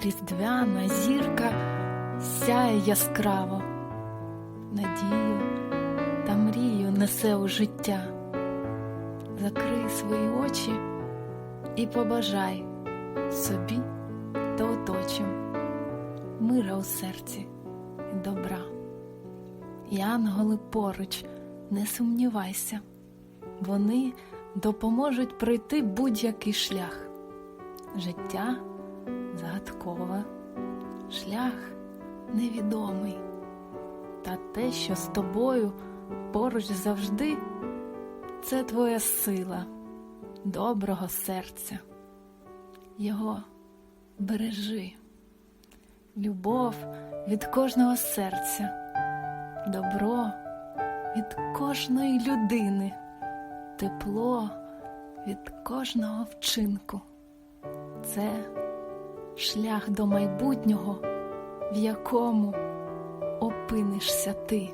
різдвяна зірка сяє яскраво, надію та мрію несе у життя. Закрий свої очі і побажай собі та оточим мира у серці і добра. І янголи поруч, не сумнівайся, вони допоможуть пройти будь-який шлях. Життя загадкове, шлях невідомий, та те, що з тобою поруч завжди, це твоя сила, доброго серця. Його бережи, любов від кожного серця, добро від кожної людини, тепло від кожного вчинку. Це шлях до майбутнього, в якому опинишся ти.